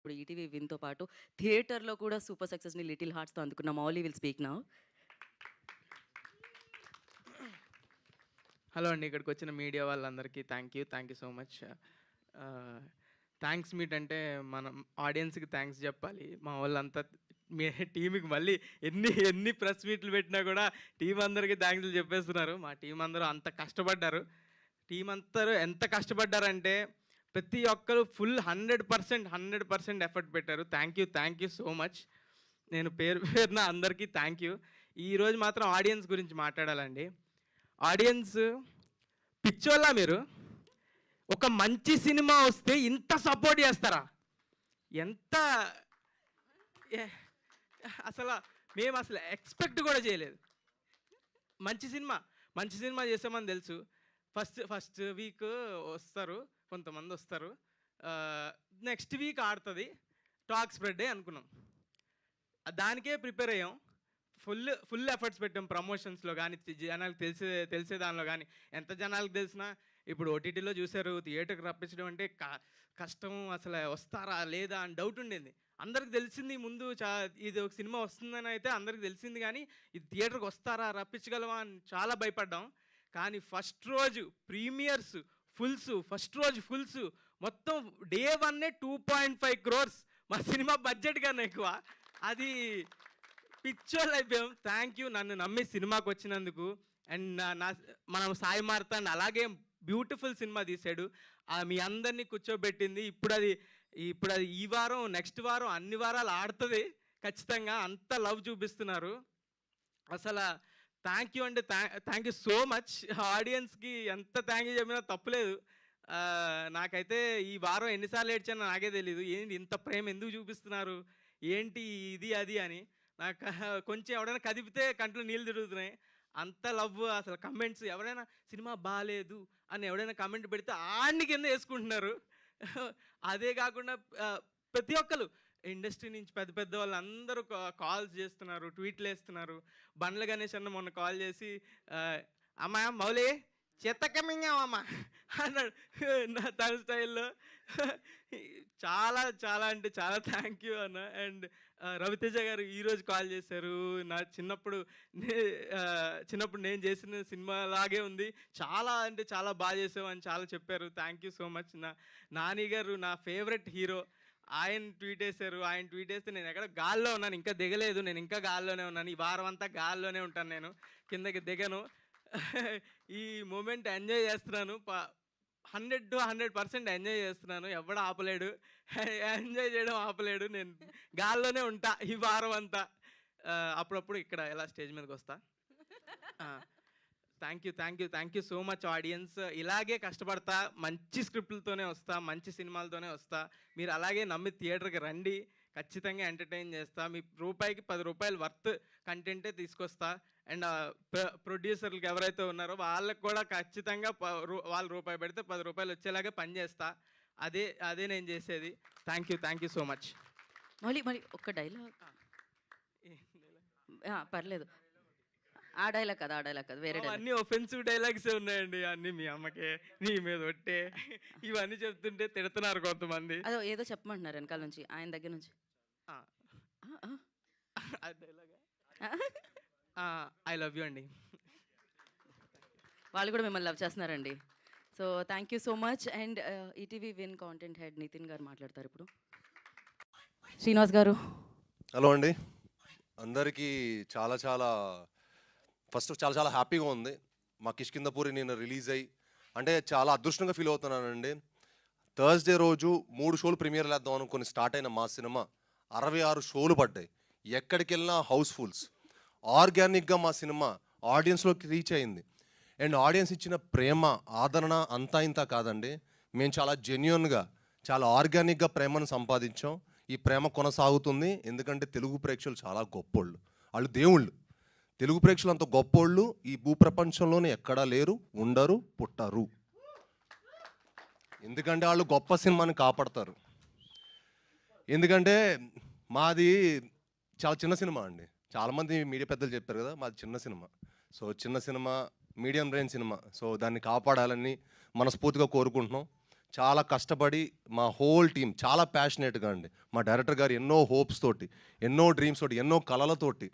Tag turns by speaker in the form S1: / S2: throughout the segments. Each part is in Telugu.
S1: ఇప్పుడు ఈటీవీ విన్తో పాటు థియేటర్లో కూడా సూపర్ సక్సెస్ని లిటిల్ హార్ట్స్తో అందుకున్న మౌలీ విల్ స్పీక్ నా.
S2: హలో అండి ఇక్కడికి వచ్చిన మీడియా వాళ్ళందరికీ thank you thank you so much. Thanks meet అంటే మనం ఆడియన్స్కి థ్యాంక్స్ చెప్పాలి. మా వాళ్ళంతా మీ టీంకి మళ్ళీ ఎన్ని ఎన్ని ప్రెస్ మీట్లు పెట్టినా కూడా టీం అందరికీ థ్యాంక్స్ చెప్పేస్తున్నారు. మా టీం అందరూ అంత కష్టపడ్డారు. టీం అందరూ ఎంత కష్టపడ్డారంటే ప్రతి ఒక్కరు full hundred percent hundred percent effort పెట్టారు. Thank you thank you so much. నేను పేరు పేరున అందరికీ థ్యాంక్ యూ. ఈరోజు మాత్రం ఆడియన్స్ గురించి మాట్లాడాలండి. ఆడియన్స్ పిచ్చోళ్ళ మీరు? ఒక మంచి సినిమా వస్తే ఇంత సపోర్ట్ చేస్తారా? ఎంత ఏ- అసలు మేము అసలు ఎక్స్పెక్ట్ కూడా చేయలేదు. మంచి సినిమా మంచి సినిమా చేసామని తెలుసు. ఫస్ట్ ఫస్ట్ వీక్ వస్తారు కొంతమంది వస్తారు. నెక్స్ట్ వీక్ ఆడుతుంది టాక్ స్ప్రెడ్ అనుకున్నాం. దానికే ప్రిపేర్ అయ్యాం. ఫుల్ ఫుల్ ఎఫర్ట్స్ పెట్టాం ప్రమోషన్స్లో కానీ జనాలకు తెలిసే తెలిసే దానిలో కానీ ఎంత జనాలకు తెలిసినా ఇప్పుడు ఓటీటీలో చూశారు థియేటర్కి రప్పించడం అంటే క- కష్టం అసలు వస్తారా లేదా అని డౌట్ ఉండేది. అందరికి తెలిసింది ముందు చా ఇది ఒక సినిమా వస్తుందని అయితే అందరికి తెలిసింది కానీ ఇది థియేటర్కి వస్తారా రప్పించగలమా అని చాలా భయపడ్డాం. కానీ ఫస్ట్ రోజు ప్రీమియర్స్ ఫుల్స్ ఫస్ట్ రోజు ఫుల్స్ మొత్తం డే వన్నే టూ పాయింట్ ఫైవ్ క్రోర్స్ మా సినిమా బడ్జెట్ కన్నా ఎక్కువ. అది పిక్చర్ అయిపోయాం. థ్యాంక్ యూ నన్ను నమ్మి సినిమాకి వచ్చినందుకు. అండ్ నా మనం సాయి మార్తాండ్. అలాగే బ్యూటిఫుల్ సినిమా తీశాడు. మీ అందరినీ కూర్చోబెట్టింది. ఇప్పుడు అది ఇప్పుడు అది ఈ వారం నెక్స్ట్ వారం అన్ని వారాలు ఆడుతుంది. ఖచ్చితంగా అంత లవ్ చూపిస్తున్నారు. అసలు థ్యాంక్ యూ అండి. Thank you so much. ఆడియన్స్కి ఎంత థ్యాంక్ యూ చెప్పినా తప్పులేదు. నాకైతే ఈ వారం ఎన్నిసార్లు ఏడ్చానో నాకే తెలియదు ఏంటి ఇంత ప్రేమ ఎందుకు చూపిస్తున్నారు? ఏంటి ఇది అది అని. నాకు కొంచెం ఎవడైనా కదిపితే కంట్లో నీళ్ళు తిరుగుతున్నాయి. అంత లవ్ అసలు కమెంట్స్. ఎవరైనా సినిమా బాగాలేదు అని ఎవడైనా కమెంట్ పెడితే ఆడిని కింద వేసుకుంటున్నారు. అదే కాకుండా ప్రతి ఒక్కరు ఇండస్ట్రీ నుంచి పెద్ద పెద్ద వాళ్ళు అందరూ కాల్స్ చేస్తున్నారు ట్వీట్లు వేస్తున్నారు. బండ్ల గణేష్ అన్న మొన్న కాల్ చేసి అమ్మా మౌలే చెత్తకమింగామమ్మా అన్నాడు. నా తన స్టైల్లో. చాలా చాలా అంటే చాలా థ్యాంక్ యూ అన్న. అండ్ రవితేజ గారు ఈరోజు కాల్ చేశారు. నా చిన్నప్పుడు నే చిన్నప్పుడు నేను చేసిన సినిమా లాగే ఉంది. చాలా అంటే చాలా బాగా చేసావు అని చాలా చెప్పారు. థ్యాంక్ యూ సో మచ్ నా నాని గారు నా ఫేవరెట్ హీరో ఆయన ట్వీట్ వేశారు ఆయన ట్వీట్ వేస్తే నేను ఎక్కడ గాల్లో ఉన్నాను ఇంకా దిగలేదు నేను ఇంకా గాల్లోనే ఉన్నాను ఈ వారం అంతా గాల్లోనే ఉంటాను నేను కిందకి దిగను. ఈ మూమెంట్ ఎంజాయ్ చేస్తున్నాను hundred to hundred percent enjoy చేస్తున్నాను ఎవడు ఆపలేడు ఎంజాయ్ చేయడం ఆపలేడు నేను గాల్లోనే ఉంటా ఈ వారం అంతా అప్పుడప్పుడు ఇక్కడ ఎలా స్టేజ్ మీదకి వస్తా? Thank you thank you thank you so much audience ఇలాగే కష్టపడతా మంచి స్క్రిప్ట్లతోనే వస్తా మంచి సినిమాలతోనే వస్తా. మీరు అలాగే నమ్మి థియేటర్కి రండి ఖచ్చితంగా ఎంటర్టైన్ చేస్తా. మీ రూపాయికి పది రూపాయలు వర్త్ కంటెంటే తీసుకొస్తా. అండ్ ప్రొడ్యూసర్లకు ఎవరైతే ఉన్నారో వాళ్ళకి కూడా ఖచ్చితంగా వాళ్ళు రూపాయి పెడితే పది రూపాయలు వచ్చేలాగా పనిచేస్తా అదే అదే నేను చేసేది. Thank you thank you so much
S1: మళ్ళీ మరి ఒక్క డైలాగ్. పర్లేదు. ఆ డైలాగ్ కదా ఆ డైలాగ్ కదా వేరే డైలాగ్.
S2: అన్ని ఒఫెన్సివ్ డైలాగ్స్ ఉన్నాయండి. అన్ని మీ అమ్మకే నీ మీద ఒట్టే. ఇవన్నీ చెప్తుంటే తిడుతున్నారు కొంతమంది.
S1: అదో ఏదో చెప్పమంటున్నారు వెనకాల నుంచి ఆయన దగ్గర నుంచి.
S2: ఆ,
S1: ఆ, ఆ.
S2: ఆ డైలాగా? ఐ లవ్ యూ అండి.
S1: వాళ్ళు కూడా మిమ్మల్ని లవ్ చేస్తున్నారండి. So thank you so much and ETV win content head Nitin గారు మాట్లాడతారు ఇప్పుడు. శ్రీనివాస్ గారు.
S3: హలో అండి. అందరికీ చాలా చాలా ఫస్ట్ చాలా చాలా హ్యాపీగా ఉంది. మా కిష్కిందపూరి నేను రిలీజ్ అయ్యి అంటే చాలా అదృష్టంగా ఫీల్ అవుతున్నానండి. థర్స్డే రోజు మూడు షోలు ప్రీమియర్ లేద్దాం అనుకుని స్టార్ట్ అయిన మా సినిమా అరవై ఆరు షోలు పడ్డాయి. ఎక్కడికి వెళ్ళినా హౌస్ఫుల్స్. ఆర్గానిక్గా మా సినిమా ఆడియన్స్లోకి రీచ్ అయింది. అండ్ ఆడియన్స్ ఇచ్చిన ప్రేమ ఆదరణ అంతా ఇంత కాదండి. మేము చాలా జెన్యున్గా చాలా ఆర్గానిక్గా ప్రేమను సంపాదించాం. ఈ ప్రేమ కొనసాగుతుంది. ఎందుకంటే తెలుగు ప్రేక్షకులు చాలా గొప్పోళ్ళు. వాళ్ళు దేవుళ్ళు. తెలుగు ప్రేక్షకులు అంత గొప్పోళ్ళు ఈ భూప్రపంచంలోనే ఎక్కడా లేరు ఉండరు పుట్టరు. ఎందుకంటే వాళ్ళు గొప్ప సినిమాని కాపాడతారు. ఎందుకంటే మాది చాలా చిన్న సినిమా అండి. చాలామంది మీడియా పెద్దలు చెప్పారు కదా మాది చిన్న సినిమా. సో చిన్న cinema medium range cinema. So దాన్ని కాపాడాలని మనస్ఫూర్తిగా కోరుకుంటున్నాం. చాలా కష్టపడి మా హోల్ టీం చాలా ప్యాషనేట్గా అండి. మా డైరెక్టర్ గారు ఎన్నో హోప్స్ తోటి ఎన్నో డ్రీమ్స్ తోటి ఎన్నో కళలతోటి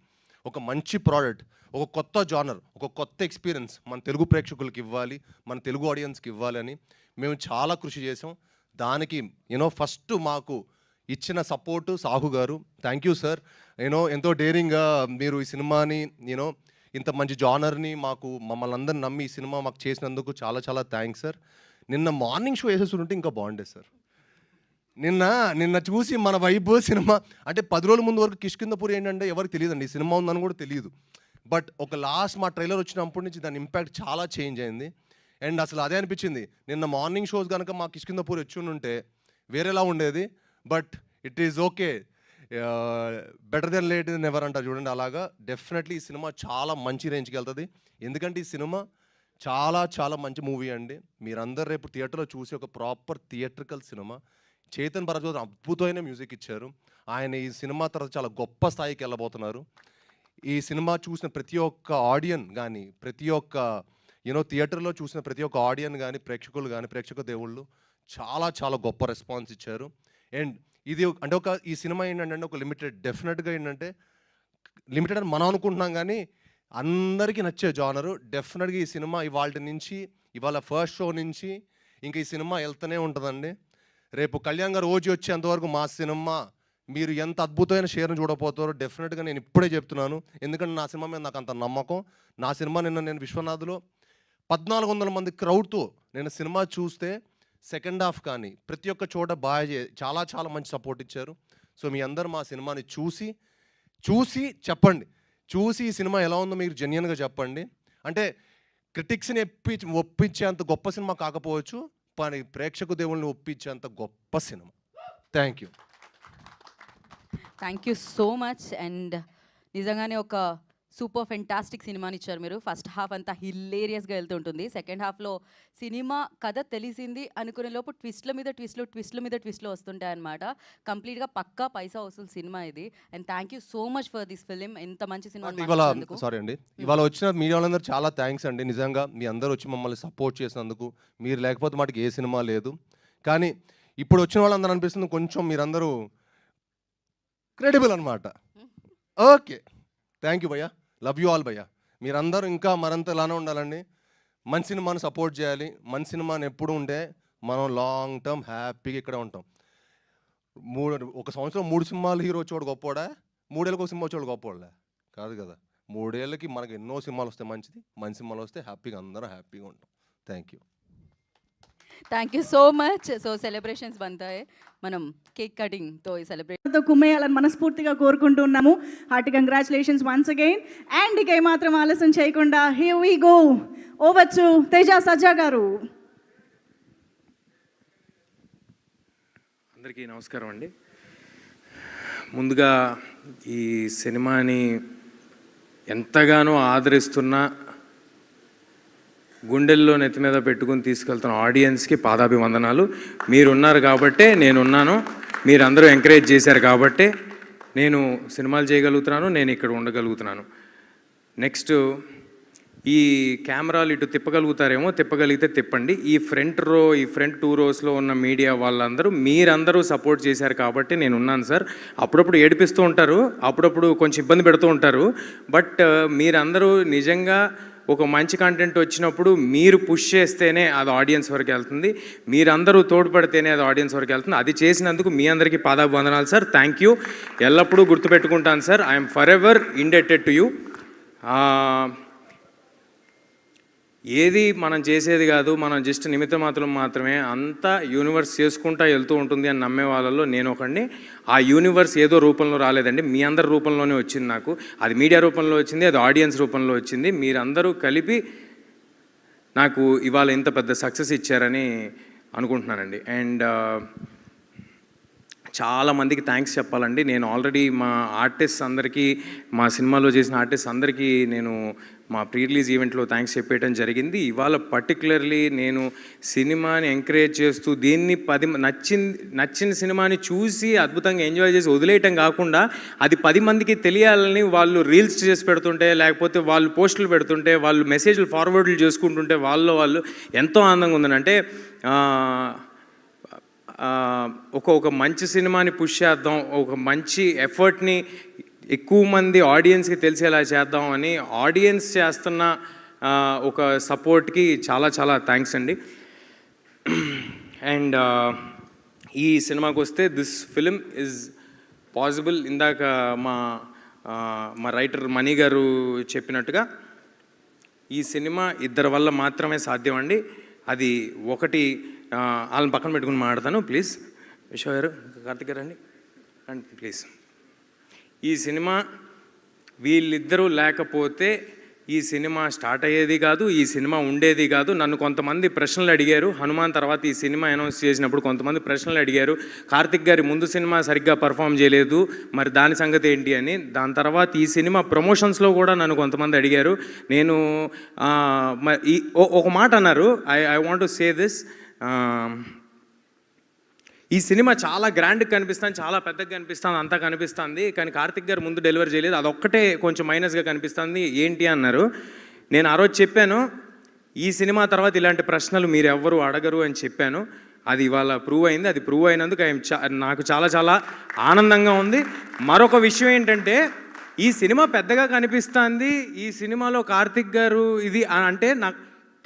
S3: ఒక మంచి ప్రోడక్ట్ ఒక కొత్త జానర్ ఒక కొత్త ఎక్స్పీరియన్స్ మన తెలుగు ప్రేక్షకులకి ఇవ్వాలి మన తెలుగు ఆడియన్స్కి ఇవ్వాలని మేము చాలా కృషి చేసాం దానికి యూనో ఫస్ట్ మాకు ఇచ్చిన సపోర్టు సాహు గారు. థ్యాంక్ యూ సార్ యూనో ఎంతో డేరింగ్గా మీరు ఈ సినిమాని యూనో ఇంత మంచి జానర్ని మాకు మమ్మల్ని అందరిని నమ్మి ఈ సినిమా మాకు చేసినందుకు చాలా చాలా థ్యాంక్స్ సార్ నిన్న మార్నింగ్ షో వేసేసి ఉంటే ఇంకా బాగుండేది సార్ నిన్న నిన్న చూసి మన వైబ్ సినిమా అంటే పది రోజుల ముందు వరకు కిష్కిందపూర్ ఏంటంటే ఎవరికి తెలియదండి. ఈ సినిమా ఉందని కూడా తెలియదు. బట్ ఒక లాస్ట్ మా ట్రైలర్ వచ్చినప్పటి నుంచి దాని ఇంపాక్ట్ చాలా చేంజ్ అయింది. అండ్ అసలు అదే అనిపించింది. నిన్న మార్నింగ్ షోస్ కనుక మా కిష్కిందపూర్ వచ్చి ఉంటే వేరేలా ఉండేది. But it is okay. Better than late than ever అంటారు చూడండి అలాగా. డెఫినెట్లీ ఈ సినిమా చాలా మంచి రేంజ్కి వెళ్తుంది. ఎందుకంటే ఈ సినిమా చాలా చాలా మంచి మూవీ అండి. మీరందరూ రేపు థియేటర్లో చూసి ఒక proper theatrical cinema. Chetan Bharadwaj అద్భుతమైన మ్యూజిక్ ఇచ్చారు. ఆయన ఈ సినిమా తర్వాత చాలా గొప్ప స్థాయికి వెళ్ళబోతున్నారు. ఈ సినిమా చూసిన ప్రతి ఒక్క ఆడియన్ కానీ ప్రతి ఒక్క యూనో థియేటర్లో చూసిన ప్రతి ఒక్క ఆడియన్ కానీ ప్రేక్షకులు కానీ ప్రేక్షక దేవుళ్ళు చాలా చాలా గొప్ప రెస్పాన్స్ ఇచ్చారు. అండ్ ఇది అంటే ఒక ఈ సినిమా ఏంటంటే ఒక లిమిటెడ్ డెఫినెట్గా ఏంటంటే లిమిటెడ్ అని మనం అనుకుంటున్నాం కానీ అందరికీ నచ్చే జానరు. డెఫినెట్గా ఈ సినిమా ఇవాళ నుంచి ఇవాళ ఫస్ట్ షో నుంచి ఇంకా ఈ సినిమా వెళ్తూనే ఉంటుందండి. రేపు కళ్యాణ్ గారు ఓజీ వచ్చేంతవరకు మా సినిమా మీరు ఎంత అద్భుతమైన షేర్ను చూడబోతారో డెఫినెట్గా నేను ఇప్పుడే చెప్తున్నాను. ఎందుకంటే నా సినిమా మీద నాకు అంత నమ్మకం. నా సినిమా నిన్న నేను విశ్వనాథ్లో పద్నాలుగు వందల మంది క్రౌడ్తో నేను సినిమా చూస్తే సెకండ్ హాఫ్ కానీ ప్రతి ఒక్క చోట బాగా చే- చాలా చాలా మంచి సపోర్ట్ ఇచ్చారు. సో మీ అందరు మా సినిమాని చూసి చూసి చెప్పండి. చూసి ఈ సినిమా ఎలా ఉందో మీరు జెన్యున్గా చెప్పండి. అంటే క్రిటిక్స్ని ఎప్పి ఒప్పించేంత గొప్ప సినిమా కాకపోవచ్చు. అని ప్రేక్షకు దేవుళ్ళని ఒప్పించేంత గొప్ప cinema. Thank you
S1: thank you so much and నిజంగానే ఒక సూపర్ ఫెంటాస్టిక్ సినిమాని ఇచ్చారు మీరు. ఫస్ట్ హాఫ్ అంతా హిల్లేరియస్గా వెళ్తుంటుంది. సెకండ్ హాఫ్లో సినిమా కథ తెలిసింది అనుకునే లోపు ట్విస్ట్ల మీద ట్విస్ట్లు ట్విస్ట్ల మీద ట్విస్ట్లు వస్తుంటాయి అనమాట కంప్లీట్గా పక్కా పైసా వసూలు సినిమా ఇది. And thank you so much for this film. ఎంత మంచి సినిమా
S3: సారీ అండి. ఇవాళ వచ్చిన మీడియా వాళ్ళందరూ చాలా థ్యాంక్స్ అండి. నిజంగా మీ అందరూ వచ్చి మమ్మల్ని సపోర్ట్ చేసినందుకు. మీరు లేకపోతే మాటికి ఏ సినిమా లేదు. కానీ ఇప్పుడు వచ్చిన వాళ్ళందరూ అనిపిస్తుంది కొంచెం మీరందరూ క్రెడిబుల్ అనమాట ఓకే. థ్యాంక్ యూ భయ్యా. లవ్ యూ ఆల్ భయ్యా. మీరందరూ ఇంకా మరింత ఇలానే ఉండాలండి. మంచి సినిమాని సపోర్ట్ చేయాలి. మంచి సినిమాని ఎప్పుడు ఉంటే మనం లాంగ్ టర్మ్ హ్యాపీగా ఇక్కడే ఉంటాం. మూడు ఒక సంవత్సరం మూడు సినిమాలు హీరో వచ్చేవాడు గొప్పవాడా? మూడేళ్ళకి ఒక సినిమా వచ్చేవాడు గొప్పోళ్ళే కాదు కదా. మూడేళ్ళకి మనకి ఎన్నో సినిమాలు వస్తే మంచిది. మంచి సినిమాలు వస్తే హ్యాపీగా అందరం హ్యాపీగా ఉంటాం. Thank you
S1: thank you so much so celebrations బంతాయి మనం కేక్ కటింగ్తో ఈ
S4: సెలబ్రేట్తో కుమ్మేయాలని మనస్ఫూర్తిగా కోరుకుంటున్నాము hearty congratulations once again and ఇక ఏమాత్రం ఆలస్యం చేయకుండా here we go over to Teja Sajja గారు
S5: అందరికీ నమస్కారం అండి ముందుగా ఈ సినిమాని ఎంతగానో ఆదరిస్తున్న గుండెల్లో నెత్తి మీద పెట్టుకుని తీసుకెళ్తున్న ఆడియన్స్కి పాదాభివందనాలు. మీరున్నారు కాబట్టే నేనున్నాను. మీరందరూ ఎంకరేజ్ చేశారు కాబట్టే నేను సినిమాలు చేయగలుగుతున్నాను నేను ఇక్కడ ఉండగలుగుతున్నాను. నెక్స్ట్ ఈ కెమెరాలు ఇటు తిప్పగలుగుతారేమో తిప్పగలిగితే తిప్పండి. ఈ ఫ్రంట్ రో ఈ ఫ్రంట్ టూ రోస్లో ఉన్న మీడియా వాళ్ళందరూ మీరందరూ సపోర్ట్ చేశారు కాబట్టి నేను ఉన్నాను సార్. అప్పుడప్పుడు ఏడిపిస్తూ ఉంటారు అప్పుడప్పుడు కొంచెం ఇబ్బంది పెడుతూ ఉంటారు. బట్ మీరందరూ నిజంగా ఒక మంచి కంటెంట్ వచ్చినప్పుడు మీరు పుష్ చేస్తేనే అది ఆడియన్స్ వరకు వెళ్తుంది. మీరందరూ తోడ్పడితేనే అది ఆడియన్స్ వరకు వెళ్తుంది. అది చేసినందుకు మీ అందరికీ పాదాభివందనాలు సార్ థ్యాంక్ యూ ఎల్లప్పుడూ గుర్తుపెట్టుకుంటాను sir I'm for ever indebted to you ఏది మనం చేసేది కాదు మనం జస్ట్ నిమిత్త మాత్రం మాత్రమే అంతా యూనివర్స్ చేసుకుంటా వెళ్తూ ఉంటుంది అని నమ్మే వాళ్ళలో నేను ఒకడిని. ఆ యూనివర్స్ ఏదో రూపంలో రాలేదండి మీ అందరి రూపంలోనే వచ్చింది నాకు. అది మీడియా రూపంలో వచ్చింది అది ఆడియన్స్ రూపంలో వచ్చింది. మీరందరూ కలిపి నాకు ఇవాళ ఇంత పెద్ద సక్సెస్ ఇచ్చారని అనుకుంటున్నానండి. అండ్ చాలా మందికి థ్యాంక్స్ చెప్పాలండి. నేను ఆల్రెడీ మా ఆర్టిస్ట్ అందరికీ మా సినిమాలో చేసిన ఆర్టిస్ట్ అందరికీ నేను మా ప్రీ రిలీజ్ ఈవెంట్లో థ్యాంక్స్ చెప్పేయడం జరిగింది. ఇవాళ పర్టికులర్లీ నేను సినిమాని ఎంకరేజ్ చేస్తూ దీన్ని పది నచ్చింది నచ్చిన సినిమాని చూసి అద్భుతంగా ఎంజాయ్ చేసి వదిలేయటం కాకుండా అది పది మందికి తెలియాలని వాళ్ళు రీల్స్ చేసి పెడుతుంటే లేకపోతే వాళ్ళు పోస్టులు పెడుతుంటే వాళ్ళు మెసేజ్లు ఫార్వర్డ్లు చేసుకుంటుంటే వాళ్ళు వాళ్ళు ఎంతో ఆనందంగా ఉందని అంటే ఒక ఒక మంచి సినిమాని పుష్ చేద్దాం ఒక మంచి ఎఫర్ట్ని ఎక్కువ మంది ఆడియన్స్కి తెలిసేలా చేద్దాం అని ఆడియన్స్ చేస్తున్న ఒక సపోర్ట్కి చాలా చాలా థ్యాంక్స్ అండి. అండ్ ఈ సినిమాకి వస్తే దిస్ ఫిలిం ఇస్ పాసిబుల్ ఇందాక మా మా రైటర్ మణి గారు చెప్పినట్టుగా ఈ సినిమా ఇద్దరి వల్ల మాత్రమే సాధ్యం అండి. అది ఒకటి వాళ్ళని పక్కన పెట్టుకుని మాట్లాడతాను ప్లీజ్ విశ్వ గారు కార్తిక్ గారు అండి అండ్ ప్లీజ్ ఈ సినిమా వీళ్ళిద్దరూ లేకపోతే ఈ సినిమా స్టార్ట్ అయ్యేది కాదు ఈ సినిమా ఉండేది కాదు. నన్ను కొంతమంది ప్రశ్నలు అడిగారు. హనుమాన్ తర్వాత ఈ సినిమా అనౌన్స్ చేసినప్పుడు కొంతమంది ప్రశ్నలు అడిగారు. కార్తిక్ గారి ముందు సినిమా సరిగ్గా పర్ఫామ్ చేయలేదు. మరి దాని సంగతి ఏంటి అని. దాని తర్వాత ఈ సినిమా ప్రమోషన్స్లో కూడా నన్ను కొంతమంది అడిగారు. నేను ఈ ఒక మాట అన్నారు. I I want to say this ఈ సినిమా చాలా గ్రాండ్గా కనిపిస్తుంది చాలా పెద్దగా కనిపిస్తుంది అంతా కనిపిస్తుంది కానీ కార్తిక్ గారు ముందు డెలివరీ చేయలేదు. అదొక్కటే కొంచెం మైనస్గా కనిపిస్తుంది. ఏంటి అన్నారు? నేను ఆ రోజు చెప్పాను ఈ సినిమా తర్వాత ఇలాంటి ప్రశ్నలు మీరు ఎవ్వరు అడగరు అని చెప్పాను. అది ఇవాళ ప్రూవ్ అయింది. అది ప్రూవ్ అయినందుకు ఐఎమ్ నాకు చాలా చాలా ఆనందంగా ఉంది. మరొక విషయం ఏంటంటే ఈ సినిమా పెద్దగా కనిపిస్తుంది. ఈ సినిమాలో కార్తిక్ గారు ఇది అంటే నాకు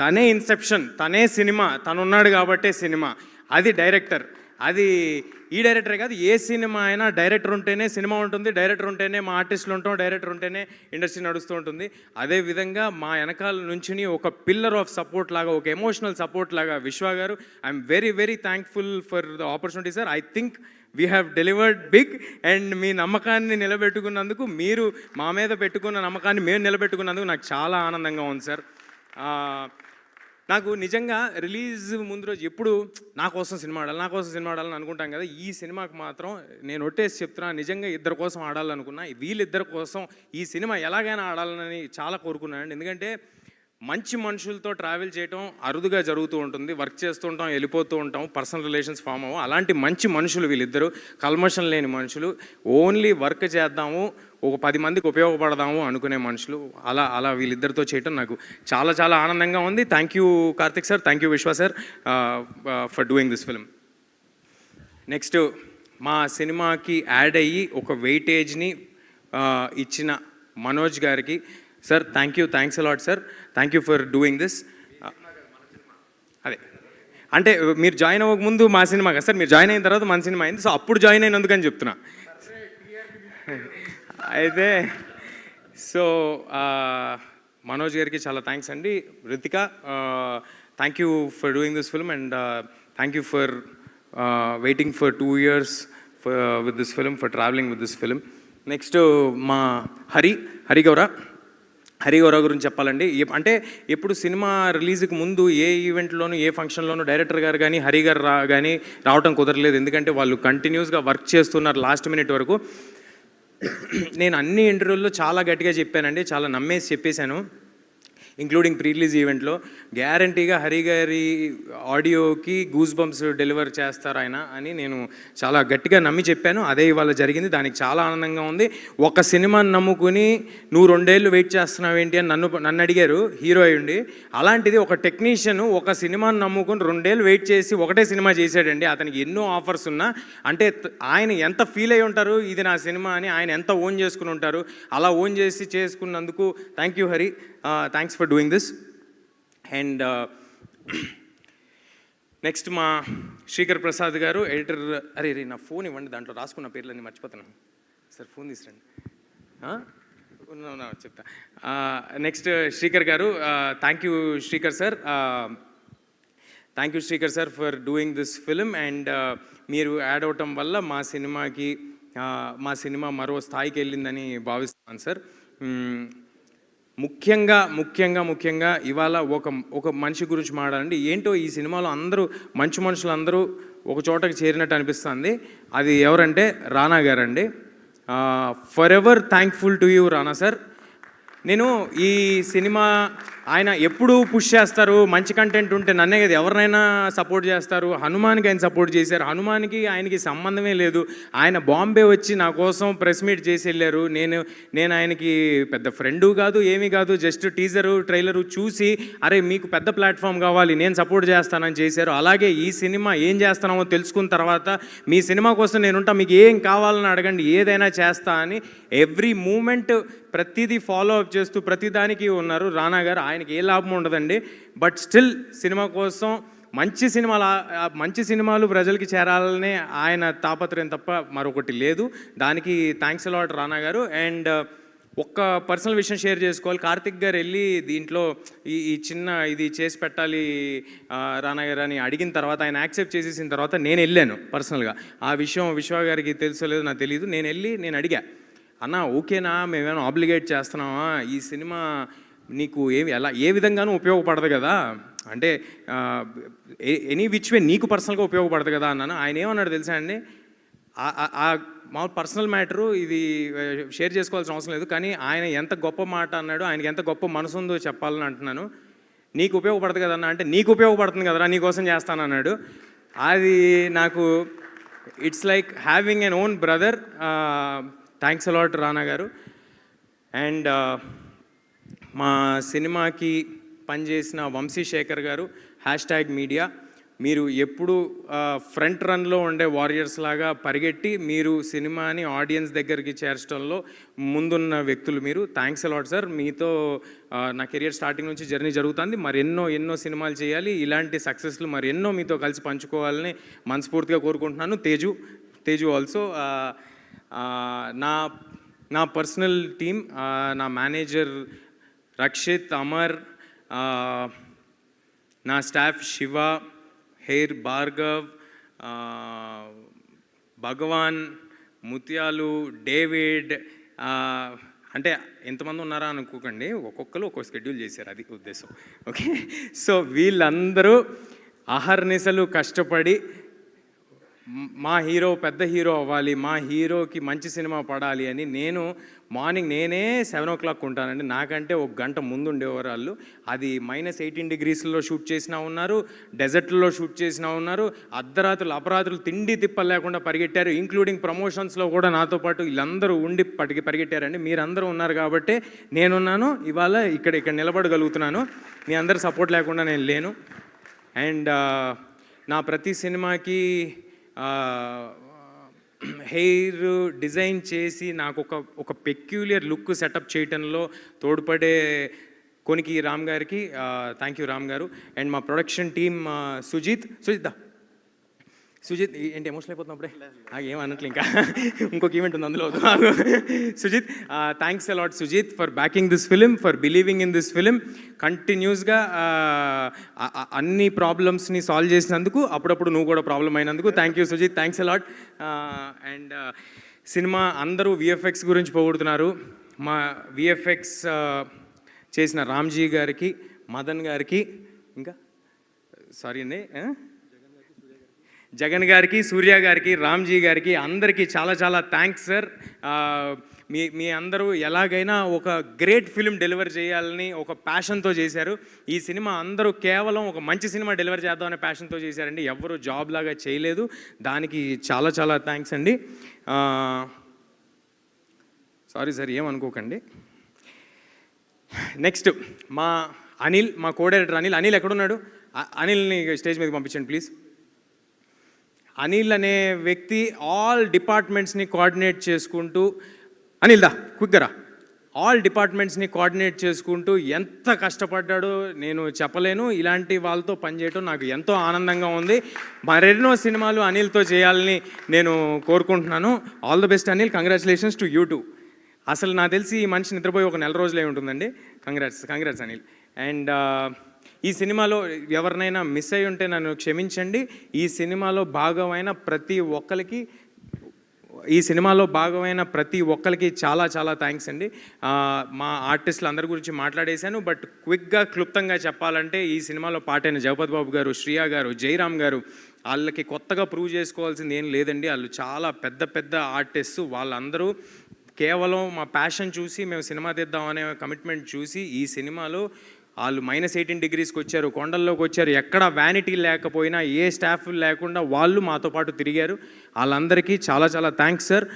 S5: తనే ఇన్సెప్షన్ తనే సినిమా తను ఉన్నాడు కాబట్టే సినిమా. అది డైరెక్టర్. అది ఈ డైరెక్టర్ కాదు ఏ సినిమా అయినా డైరెక్టర్ ఉంటేనే సినిమా ఉంటుంది డైరెక్టర్ ఉంటేనే మా ఆర్టిస్టులు ఉంటాం డైరెక్టర్ ఉంటేనే ఇండస్ట్రీ నడుస్తూ ఉంటుంది. అదే విధంగా మా వెనకాల నుంచి ఒక పిల్లర్ ఆఫ్ సపోర్ట్ లాగా ఒక ఎమోషనల్ సపోర్ట్ లాగా విశ్వ గారు I'm very very thankful for the opportunity sir. I think we have delivered big and మీ నమ్మకాన్ని నిలబెట్టుకున్నందుకు మీరు మా మీద పెట్టుకున్న నమ్మకాన్ని మేము నిలబెట్టుకున్నందుకు నాకు చాలా ఆనందంగా ఉంది సార్. నాకు నిజంగా రిలీజ్ ముందు రోజు ఎప్పుడు నా కోసం సినిమా ఆడాలి నా కోసం సినిమా ఆడాలని అనుకుంటాం కదా ఈ సినిమాకి మాత్రం నేను ఒట్టేసి చెప్తున్నా నిజంగా ఇద్దరు కోసం ఆడాలనుకున్నా వీళ్ళిద్దరి కోసం ఈ సినిమా ఎలాగైనా ఆడాలని చాలా కోరుకున్నాను ఎందుకంటే మంచి మనుషులతో ట్రావెల్ చేయటం అరుదుగా జరుగుతూ ఉంటుంది వర్క్ చేస్తూ ఉంటాం వెళ్ళిపోతూ ఉంటాం పర్సనల్ రిలేషన్స్ ఫామ్ అవ్వం. అలాంటి మంచి మనుషులు వీళ్ళిద్దరు కల్మషం లేని మనుషులు ఓన్లీ వర్క్ చేద్దాము ఒక పది మందికి ఉపయోగపడదాము అనుకునే మనుషులు అలా అలా వీళ్ళిద్దరితో చేయటం నాకు చాలా చాలా ఆనందంగా ఉంది. Thank you Karthik sir thank you Vishwa sir for doing this film next మా సినిమాకి యాడ్ అయ్యి ఒక వెయిటేజ్ని uh, ఇచ్చిన మనోజ్ గారికి sir thank you thanks a lot sir thank you for doing this అదే. అంటే మీరు జాయిన్ అవ్వక ముందు మా సినిమా కదా సార్ మీరు జాయిన్ అయిన తర్వాత మన సినిమా అయింది. సో అప్పుడు జాయిన్ అయినందుకని చెప్తున్నా. అయితే సో మనోజ్ గారికి చాలా థ్యాంక్స్ అండి. Ritika thank you for doing this film and thank you for waiting for two years with this film for travelling with this film next మా హరి హరి గౌర హరి గురించి చెప్పాలండి. అంటే ఎప్పుడు సినిమా రిలీజ్కి ముందు ఏ ఈవెంట్లోనూ ఏ ఫంక్షన్లోనూ డైరెక్టర్ గారు కానీ హరి గారు రా కానీ రావటం కుదరలేదు. ఎందుకంటే వాళ్ళు కంటిన్యూస్గా వర్క్ చేస్తున్నారు లాస్ట్ మినిట్ వరకు. నేను అన్ని ఇంటర్వ్యూల్లో చాలా గట్టిగా చెప్పానండి. చాలా నమ్మేసి చెప్పేశాను. ఇంక్లూడింగ్ ప్రీ రిలీజ్ ఈవెంట్లో గ్యారంటీగా హరి గారి ఆడియోకి గూస్ బంప్స్ డెలివర్ చేస్తారు ఆయన అని నేను చాలా గట్టిగా నమ్మి చెప్పాను. అదే ఇవాళ జరిగింది. దానికి చాలా ఆనందంగా ఉంది. ఒక సినిమాని నమ్ముకుని నువ్వు రెండేళ్ళు వెయిట్ చేస్తున్నావు ఏంటి అని నన్ను నన్ను అడిగారు. హీరో అయ్యుండి అలాంటిది ఒక టెక్నీషియన్ ఒక సినిమాని నమ్ముకుని రెండేళ్ళు వెయిట్ చేసి ఒకటే సినిమా చేశాడండి. అతనికి ఎన్నో ఆఫర్స్ ఉన్నా అంటే ఆయన ఎంత ఫీల్ అయి ఉంటారు? ఇది నా సినిమా అని ఆయన ఎంత ఓన్ చేసుకుని ఉంటారు? అలా ఓన్ చేసి చేసుకున్నందుకు thank you Hari. Thanks for doing this and next మా శ్రీకర్ ప్రసాద్ గారు ఎడిటర్ అరే రే నా ఫోన్ ఇవ్వండి దాంట్లో రాసుకున్న పేర్లన్నీ మర్చిపోతున్నాను సార్ ఫోన్ తీసురండి. చెప్తా. నెక్స్ట్ శ్రీకర్ గారు thank you Srikar sir. Thank you Srikar sir for doing this film and మీరు యాడ్ అవటం వల్ల మా సినిమాకి మా సినిమా మరో స్థాయికి వెళ్ళిందని భావిస్తున్నాను సార్. ముఖ్యంగా ముఖ్యంగా ముఖ్యంగా ఇవాళ ఒక ఒక మనిషి గురించి మాట్లాడండి ఏంటో ఈ సినిమాలో అందరూ మంచి మనుషులు అందరూ ఒక చోటకి చేరినట్టు అనిపిస్తుంది. అది ఎవరంటే రానా గారండి. For ever thankful to you Rana sir. నేను ఈ సినిమా ఆయన ఎప్పుడు పుష్ చేస్తారు మంచి కంటెంట్ ఉంటే నన్నే కదా ఎవరినైనా సపోర్ట్ చేస్తారు. హనుమాన్కి ఆయన సపోర్ట్ చేశారు. హనుమాన్కి ఆయనకి సంబంధమే లేదు. ఆయన బాంబే వచ్చి నా కోసం ప్రెస్ మీట్ చేసి వెళ్ళారు. నేను నేను ఆయనకి పెద్ద ఫ్రెండు కాదు ఏమీ కాదు జస్ట్ టీజరు ట్రైలరు చూసి అరే మీకు పెద్ద ప్లాట్ఫామ్ కావాలి నేను సపోర్ట్ చేస్తానని చేశారు. అలాగే ఈ సినిమా ఏం చేస్తున్నామో తెలుసుకున్న తర్వాత మీ సినిమా కోసం నేనుంటా మీకు ఏం కావాలని అడగండి ఏదైనా చేస్తా అని ఎవ్రీ మూమెంట్ ప్రతిదీ ఫాలో అప్ చేస్తూ ప్రతిదానికి ఉన్నారు. రానా గారు ఆయనకి ఏ లాభం ఉండదండి. బట్ స్టిల్ సినిమా కోసం మంచి సినిమాలు మంచి సినిమాలు ప్రజలకి చేరాలనే ఆయన తాపత్రయం తప్ప మరొకటి లేదు. దానికి థ్యాంక్స్ అలాట్ రానా గారు. అండ్ uh, ఒక్క పర్సనల్ విషయం షేర్ చేసుకోవాలి. కార్తిక్ గారు వెళ్ళి దీంట్లో ఈ ఈ చిన్న ఇది చేసి పెట్టాలి రానా గారు అని అడిగిన తర్వాత ఆయన యాక్సెప్ట్ చేసేసిన తర్వాత నేను వెళ్ళాను పర్సనల్గా ఆ విషయం విశ్వ గారికి తెలుసో లేదో నాకు తెలియదు నేను వెళ్ళి నేను అడిగా. అన్న ఓకేనా మేమేమైనా ఆబ్లిగేట్ చేస్తున్నామా? ఈ సినిమా నీకు ఏమి ఎలా ఏ విధంగానూ ఉపయోగపడదు కదా? అంటే ఎనీ విచ్ వే నీకు పర్సనల్గా ఉపయోగపడదు కదా అన్నాను. ఆయన ఏమన్నాడు తెలుసా అండి? మా పర్సనల్ మ్యాటరు ఇది షేర్ చేసుకోవాల్సిన అవసరం లేదు. కానీ ఆయన ఎంత గొప్ప మాట అన్నాడు ఆయనకి ఎంత గొప్ప మనసు ఉందో చెప్పాలని అంటున్నాను. నీకు ఉపయోగపడదు కదన్నా అంటే నీకు ఉపయోగపడుతుంది కదరా నీకోసం చేస్తాను అన్నాడు. అది నాకు it's like having an own brother thanks a lot Rana గారు. అండ్ uh, మా సినిమాకి పనిచేసిన వంశీశేఖర్ గారు హ్యాష్ ట్యాగ్ మీడియా మీరు ఎప్పుడు ఫ్రంట్ రన్లో ఉండే వారియర్స్ లాగా పరిగెట్టి మీరు సినిమాని ఆడియన్స్ దగ్గరికి చేర్చడంలో ముందున్న వ్యక్తులు మీరు. థ్యాంక్స్ అలాట్ సార్ మీతో నా కెరియర్ స్టార్టింగ్ నుంచి జర్నీ జరుగుతుంది. మరి ఎన్నో ఎన్నో సినిమాలు చేయాలి. ఇలాంటి సక్సెస్లు మరి ఎన్నో మీతో కలిసి పంచుకోవాలని మనస్ఫూర్తిగా కోరుకుంటున్నాను. తేజు తేజు ఆల్సో నా నా పర్సనల్ టీమ్ నా మేనేజర్ రక్షిత్ అమర్ నా staff Shiva hair Bhargav Bhagavan Mutyalu David అంటే ఎంతమంది ఉన్నారా అనుకోకండి ఒక్కొక్కరు ఒక్కొక్క షెడ్యూల్ చేశారు అది ఉద్దేశం. ఓకే సో వీళ్ళందరూ అహర్నిశలు కష్టపడి మా హీరో పెద్ద హీరో అవ్వాలి మా హీరోకి మంచి సినిమా పడాలి అని నేను మార్నింగ్ నేనే సెవెన్ ఓ క్లాక్ ఉంటానండి. నాకంటే ఒక గంట ముందు ఉండేవారు వాళ్ళు అది మైనస్ ఎయిటీన్ డిగ్రీస్లో షూట్ చేసినా ఉన్నారు డెజర్ట్లో షూట్ చేసినా ఉన్నారు అర్ధరాత్రులు అపరాత్రులు తిండి తిప్పలు లేకుండా పరిగెట్టారు ఇంక్లూడింగ్ ప్రమోషన్స్లో కూడా నాతో పాటు వీళ్ళందరూ ఉండి పటికి పరిగెట్టారండి. మీరందరూ ఉన్నారు కాబట్టి నేనున్నాను. ఇవాళ ఇక్కడ ఇక్కడ నిలబడగలుగుతున్నాను. మీ అందరి సపోర్ట్ లేకుండా నేను లేను. అండ్ నా ప్రతి సినిమాకి హెయిర్ డిజైన్ చేసి నాకు ఒక ఒక పెక్యులియర్ లుక్ సెటప్ చేయటంలో తోడ్పడే కొనికి రామ్ గారికి థ్యాంక్ యూ రామ్ గారు. అండ్ మా ప్రొడక్షన్ టీమ్ సుజిత్ సుజిత్ దా. సుజిత్ ఏంటి ఎమోషనల్ అయిపోతున్నాం అప్పుడే ఏం అనట్లే ఇంకా. ఇంకొక ఈవెంట్ ఉంది అందులో. Sujith thanks a lot Sujith for backing this film for believing in this film కంటిన్యూస్గా అన్ని ప్రాబ్లమ్స్ని సాల్వ్ చేసినందుకు అప్పుడప్పుడు నువ్వు కూడా ప్రాబ్లం అయినందుకు thank you Sujith thanks a lot and cinema అందరూ విఎఫ్ఎక్స్ గురించి పొగుడుతున్నారు. మా విఎఫ్ఎక్స్ చేసిన రామ్జీ గారికి మదన్ గారికి ఇంకా సారీ అండి? జగన్ గారికి సూర్య గారికి రామ్జీ గారికి అందరికీ చాలా చాలా థ్యాంక్స్ సార్ మీ మీ అందరూ ఎలాగైనా ఒక గ్రేట్ ఫిలిం డెలివర్ చేయాలని ఒక ప్యాషన్తో చేశారు. ఈ సినిమా అందరూ కేవలం ఒక మంచి సినిమా డెలివర్ చేద్దాం అనే ప్యాషన్తో చేశారండి. ఎవరు జాబ్ లాగా చేయలేదు. దానికి చాలా చాలా థ్యాంక్స్ అండి. సారీ సార్ ఏమనుకోకండి నెక్స్ట్ మా అనిల్ మా కోడైరెక్టర్ అనిల్. అనిల్ ఎక్కడున్నాడు? అనిల్ని స్టేజ్ మీద పంపించండి ప్లీజ్ అనిల్ అనే వ్యక్తి ఆల్ డిపార్ట్మెంట్స్ని కోఆర్డినేట్ చేసుకుంటూ అనిల్ దా క్విక్గా ఆల్ డిపార్ట్మెంట్స్ని కోఆర్డినేట్ చేసుకుంటూ ఎంత కష్టపడ్డాడో నేను చెప్పలేను. ఇలాంటి వాళ్ళతో పనిచేయటం నాకు ఎంతో ఆనందంగా ఉంది. మరెన్నో సినిమాలు అనిల్తో చేయాలని నేను కోరుకుంటున్నాను. All the best Anil congratulations to you too. అసలు నాకు తెలిసి ఈ మనిషి నిద్రపోయి ఒక నెల రోజులే ఉంటుందండి. Congrats congrats Anil. అండ్ ఈ సినిమాలో ఎవరినైనా మిస్ అయి ఉంటే నన్ను క్షమించండి. ఈ సినిమాలో భాగమైన ప్రతి ఒక్కరికి ఈ సినిమాలో భాగమైన ప్రతి ఒక్కరికి చాలా చాలా థ్యాంక్స్ అండి. మా ఆర్టిస్టులు అందరి గురించి మాట్లాడేశాను బట్ క్విక్గా క్లుప్తంగా చెప్పాలంటే ఈ సినిమాలో పాటైన జగపతి బాబు గారు శ్రియా గారు జయరామ్ గారు వాళ్ళకి కొత్తగా ప్రూవ్ చేసుకోవాల్సింది ఏం లేదండి. వాళ్ళు చాలా పెద్ద పెద్ద ఆర్టిస్ట్ వాళ్ళందరూ కేవలం మా ప్యాషన్ చూసి మేము సినిమా తీద్దాం అనే కమిట్మెంట్ చూసి ఈ సినిమాలో వాళ్ళు మైనస్ ఎయిటీన్ డిగ్రీస్కి వచ్చారు కొండల్లోకి వచ్చారు. ఎక్కడ వ్యానిటీ లేకపోయినా ఏ స్టాఫ్ లేకుండా వాళ్ళు మాతో పాటు తిరిగారు. వాళ్ళందరికీ చాలా చాలా thanks sir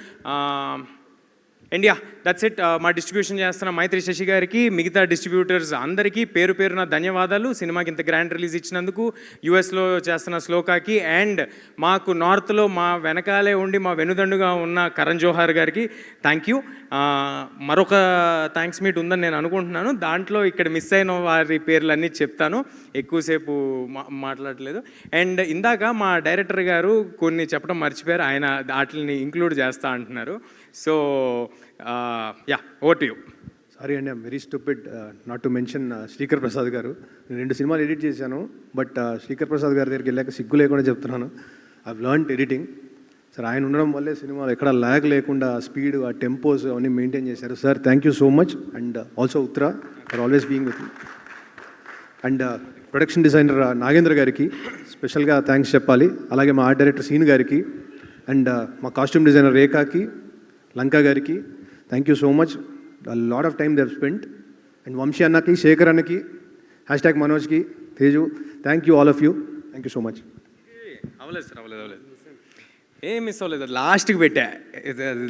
S5: and ya that's it మా డిస్ట్రిబ్యూషన్ చేస్తున్న మైత్రి శశి గారికి మిగతా డిస్ట్రిబ్యూటర్స్ అందరికీ పేరు పేరున ధన్యవాదాలు. సినిమాకి ఇంత గ్రాండ్ రిలీజ్ ఇచ్చినందుకు యూఎస్లో చేస్తున్న శ్లోకాకి అండ్ మాకు నార్త్లో మా వెనకాలే ఉండి మా వెనుదండుగా ఉన్న కరణ్ జోహార్ గారికి థ్యాంక్ యూ uh, మరొక థ్యాంక్స్ మీట్ ఉందని నేను అనుకుంటున్నాను. దాంట్లో ఇక్కడ మిస్ అయిన వారి పేర్లన్నీ చెప్తాను. ఎక్కువసేపు మా మాట్లాడలేదు. అండ్ ఇందాక మా డైరెక్టర్ గారు కొన్ని చెప్పడం మర్చిపోయారు. ఆయన వాటిని ఇంక్లూడ్ చేస్తా అంటున్నారు. So ya ought you
S6: sorry అండి I'm very stupid not to mention Srikar Prasad గారు. నేను రెండు సినిమాలు ఎడిట్ చేశాను బట్ శ్రీకర్ ప్రసాద్ గారి దగ్గరికి వెళ్ళాక సిగ్గు లేకుండా చెప్తున్నాను. ఐ లర్న్ ఎడిటింగ్ సార్ ఆయన ఉండడం వల్లే సినిమాలు ఎక్కడ ల్యాగ్ లేకుండా స్పీడ్ ఆ టెంపోస్ అవన్నీ మెయింటైన్ చేశారు. Sir thank you so much and also Uttara for always being with and production designer Nagendra గారికి స్పెషల్గా థ్యాంక్స్ చెప్పాలి. అలాగే మా ఆర్ట్ డైరెక్టర్ సీన్ గారికి. అండ్ uh, మా కాస్ట్యూమ్ డిజైనర్ రేఖాకి లంక గారికి thank you so much lot of time they spend and Vamshi అన్నకి శేఖర్ అన్నకి hashtag మనోజ్కి Teju thank you all of you thank you so much
S5: అవ్వలేదు సార్ అవ్వలేదు అవ్వలేదు ఏం మిస్ అవ్వలేదు లాస్ట్కి పెట్టా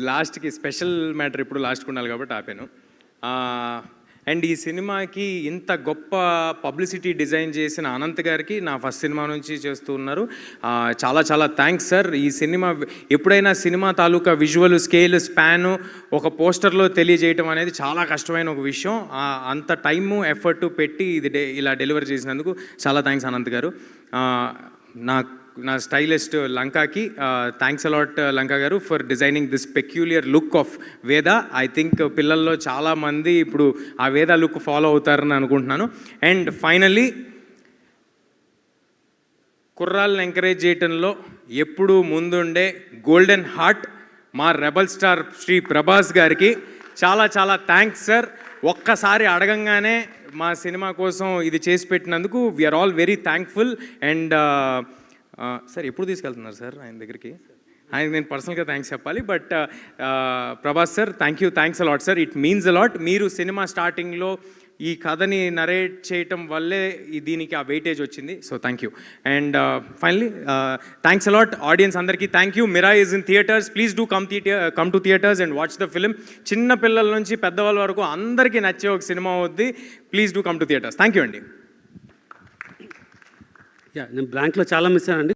S5: లాస్ట్కి స్పెషల్ మ్యాటర్ ఇప్పుడు లాస్ట్కి ఉండాలి కాబట్టి ఆపాను అండ్ ఈ సినిమాకి ఇంత గొప్ప పబ్లిసిటీ డిజైన్ చేసిన అనంత్ గారికి నా ఫస్ట్ సినిమా నుంచి చేస్తూ ఉన్నారు. చాలా చాలా థ్యాంక్స్ సార్. ఈ సినిమా ఎప్పుడైనా సినిమా తాలూకా విజువల్ స్కేల్ స్పాన్ ఒక పోస్టర్లో తెలియజేయటం అనేది చాలా కష్టమైన ఒక విషయం. అంత టైము ఎఫర్ట్ పెట్టి ఇది డె- ఇలా డెలివర్ చేసినందుకు చాలా థ్యాంక్స్ అనంత్ గారు. నా నా స్టైలిస్ట్ లంకాకి థ్యాంక్స్ అలాట్ లంకా గారు for designing this peculiar look of Veda I think పిల్లల్లో చాలామంది ఇప్పుడు ఆ వేద లుక్ ఫాలో అవుతారని అనుకుంటున్నాను. అండ్ ఫైనల్లీ కుర్రాళ్ళని ఎంకరేజ్ చేయటంలో ఎప్పుడూ ముందుండే గోల్డెన్ హార్ట్ మా రెబల్ స్టార్ శ్రీ ప్రభాస్ గారికి. చాలా చాలా థ్యాంక్స్ సార్ ఒక్కసారి అడగంగానే మా సినిమా కోసం ఇది చేసి పెట్టినందుకు we are all very thankful and sir ఎప్పుడు తీసుకెళ్తున్నారు సార్ ఆయన దగ్గరికి? ఆయన నేను పర్సనల్గా థ్యాంక్స్ చెప్పాలి but Prabhas sir thank you thanks a lot sir. It means a lot మీరు సినిమా స్టార్టింగ్లో ఈ కథని నరేట్ చేయటం వల్లే దీనికి ఆ వెయిటేజ్ వచ్చింది. So thank you and finally thanks a lot audience అందరికీ. Thank you Mira is in theatres please do come theatre come to theatres and watch the film చిన్న పిల్లల నుంచి పెద్దవాళ్ళ వరకు అందరికీ నచ్చే ఒక సినిమా అవుద్ది. Please do come to theatres thank you అండి.
S7: యా నేను బ్లాంక్లో చాలా మిస్ అయ్యానండి.